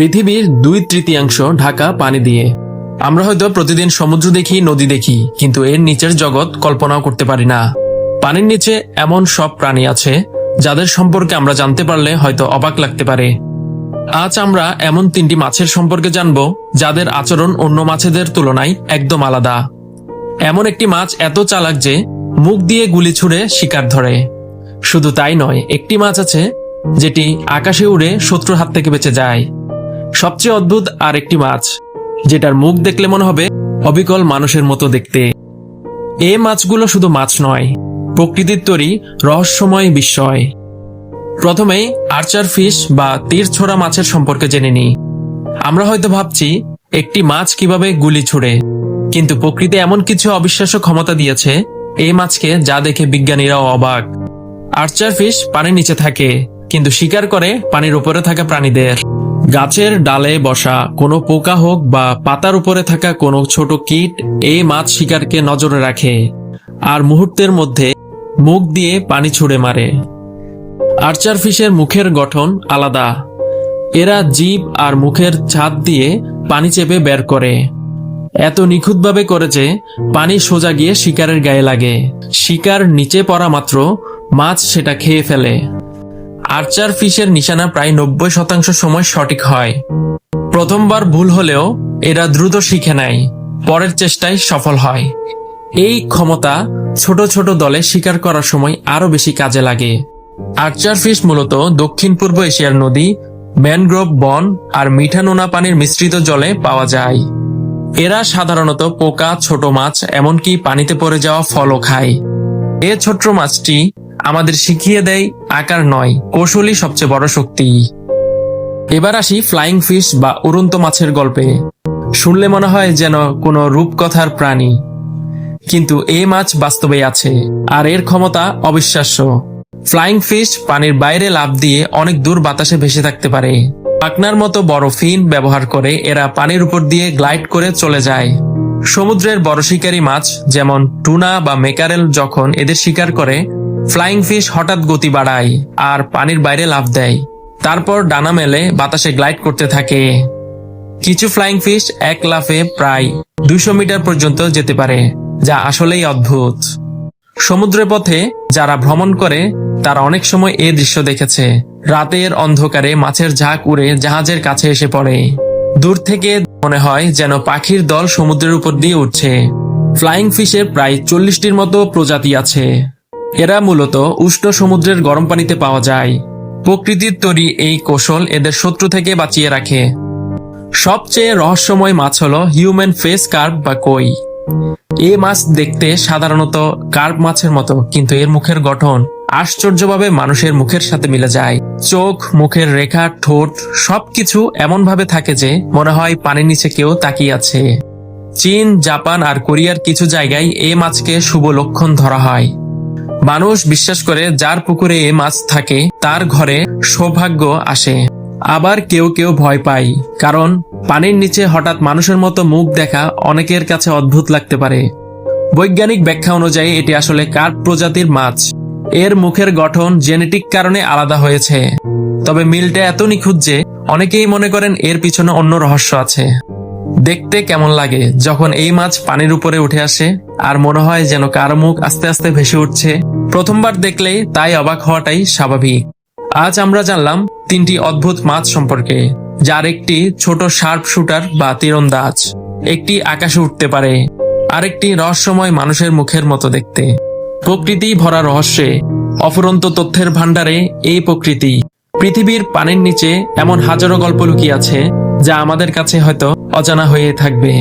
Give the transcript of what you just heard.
পৃথিবীর দুই তৃতীয়াংশ ঢাকা পানি দিয়ে। আমরা হয়তো প্রতিদিন সমুদ্র দেখি, নদী দেখি, কিন্তু এর নিচের জগৎ কল্পনাও করতে পারি না। পানির নিচে এমন সব প্রাণী আছে, যাদের সম্পর্কে আমরা জানতে পারলে হয়তো অবাক লাগতে পারে। আজ আমরা এমন তিনটি মাছের সম্পর্কে জানব, যাদের আচরণ অন্য মাছেদের তুলনায় একদম আলাদা। এমন একটি মাছ এত চালাক যে, মুখ দিয়ে গুলি ছুড়ে শিকার ধরে। শুধু তাই নয়, একটি মাছ আছে, যেটি আকাশে উড়ে শত্রুর হাত থেকে বেঁচে যায়। সবচেয়ে অদ্ভুত আর একটি মাছ, যেটার মুখ দেখলে মনে হবে অবিকল মানুষের মতো দেখতে। এ মাছগুলো শুধু মাছ নয়, প্রকৃতির তৈরি রহস্যময় বিস্ময়। প্রথমেই আর্চার ফিশ বা তীর ছোড়া মাছের সম্পর্কে জেনে নিই। আমরা হয়তো ভাবছি, একটি মাছ কীভাবে গুলি ছুড়ে, কিন্তু প্রকৃতি এমন কিছু অবিশ্বাস্য ক্ষমতা দিয়েছে, এই মাছকে যা দেখে বিজ্ঞানীরাও অবাক। আর্চার ফিশ পানির নিচে থাকে, কিন্তু শিকার করে পানির উপরে থাকা প্রাণীদের। গাছের ডালে বসা কোনো পোকা হোক বা পাতার উপরে থাকা কোনো ছোট কীট এই মাছ শিকারকে নজরে রাখে আর মুহূর্তের মধ্যে মুখ দিয়ে পানি ছুড়ে মারে। আর্চার ফিশের মুখের গঠন আলাদা। এরা জীব আর মুখের ছাদ দিয়ে পানি চেপে বের করে। এত নিখুঁতভাবে করে যে পানি সোজা গিয়ে শিকারের গায়ে লাগে। শিকার নিচে পড়া মাত্র মাছ সেটা খেয়ে ফেলে। আর্চার ফিশের নিশানা প্রায় নব্বই শতাংশ সময় সঠিক হয়। প্রথমবার ভুল হলেও এরা দ্রুত শিখে নেয়, পরের চেষ্টায় সফল হয়। এই ক্ষমতা ছোট ছোট দলে শিকার করার সময় আরও বেশি কাজে লাগে। আর্চার ফিশ মূলত দক্ষিণ পূর্ব এশিয়ার নদী, ম্যানগ্রোভ বন আর মিঠা নোনা পানির মিশ্রিত জলে পাওয়া যায়। এরা সাধারণত পোকা, ছোট মাছ, এমনকি পানিতে পড়ে যাওয়া ফলও খায়। এ ছোট্ট মাছটি আমাদের শিখিয়ে দেয় আকার নয়, কৌশলই সবচেয়ে বড় শক্তি। এবার আসি ফ্লাইং ফিশ বা উড়ন্ত মাছের গল্পে। শুনলে মনে হয় যেন কোনো রূপকথার প্রাণী। কিন্তু এই মাছ বাস্তবে আছে, আর এর ক্ষমতা অবিশ্বাস্য। ফ্লাইং ফিশ পানির বাইরে লাফ দিয়ে অনেক দূর বাতাসে ভেসে থাকতে পারে। পাকনার মতো বড় ফিন ব্যবহার করে এরা পানির উপর দিয়ে গ্লাইড করে চলে যায়। সমুদ্রের বড় শিকারী মাছ, যেমন টুনা বা মেকারেল, যখন এদের শিকার করে ফ্লাইং ফিশ হঠাৎ গতি বাড়ায় আর পানির বাইরে লাফ দেয়। তারপর ডানা মেলে বাতাসে গ্লাইড করতে থাকে। কিছু ফ্লাইং ফিশ এক লাফে প্রায় দুশো মিটার পর্যন্ত যেতে পারে, যা আসলেই অদ্ভুত। সমুদ্রের পথে যারা ভ্রমণ করে, তারা অনেক সময় এ দৃশ্য দেখেছে। রাতের অন্ধকারে মাছের ঝাঁক উড়ে জাহাজের কাছে এসে পড়ে। দূর থেকে মনে হয় যেন পাখির দল সমুদ্রের উপর দিয়ে উঠছে। ফ্লাইং ফিশের প্রায় চল্লিশটির মতো প্রজাতি আছে। এরা মূলত উষ্ণ সমুদ্রের গরম পানিতে পাওয়া যায়। প্রকৃতির তৈরি এই কৌশল এদের শত্রু থেকে বাঁচিয়ে রাখে। সবচেয়ে রহস্যময় মাছ হলো হিউম্যান ফেস কার্প বা কই। এ মাছ দেখতে সাধারণত কার্প মাছের মতো, কিন্তু এর মুখের গঠন আশ্চর্যভাবে মানুষের মুখের সাথে মিলে যায়। চোখ, মুখের রেখা, ঠোঁট সবকিছু এমন ভাবে থাকে যে মনে হয় পানির নিচে কেউ তাকিয়ে আছে। চীন, জাপান আর কোরিয়ার কিছু জায়গায় এ মাছকে শুভ লক্ষণ ধরা হয়। মানুষ বিশ্বাস করে যার পুকুরে মাছ থাকে, তার ঘরে সৌভাগ্য আসে। আবার কেউ কেউ ভয় পায়, কারণ পানির নিচে হঠাৎ মানুষের মতো মুখ দেখা অনেকের কাছে অদ্ভুত লাগতে পারে। বৈজ্ঞানিক ব্যাখ্যা অনুযায়ী এটি আসলে কার্প প্রজাতির মাছ। এর মুখের গঠন জেনেটিক কারণে আলাদা হয়েছে। তবে মিলটা এত নিখুঁত যে অনেকেই মনে করেন এর পিছনে অন্য রহস্য আছে। দেখতে কেমন লাগে যখন এই মাছ পানির উপরে উঠে আসে আর মনে হয় যেন কারও মুখ আস্তে আস্তে ভেসে উঠছে? প্রথমবার দেখলেই তাই অবাক হওয়াটাই স্বাভাবিক। আজ আমরা জানলাম তিনটি অদ্ভুত মাছ সম্পর্কে, যার একটি ছোট শার্প শুটার বা তীরন্দাজ একটি আকাশে উঠতে পারে, আরেকটি রহস্যময় মানুষের মুখের মতো দেখতে। প্রকৃতি ভরা রহস্যে, অফুরন্ত তথ্যের ভাণ্ডারে এই প্রকৃতি, পৃথিবীর পানির নিচে এমন হাজারো গল্প লুকিয়ে আছে যা আমাদের কাছে হয়তো অজানা হয়ে থাকবে।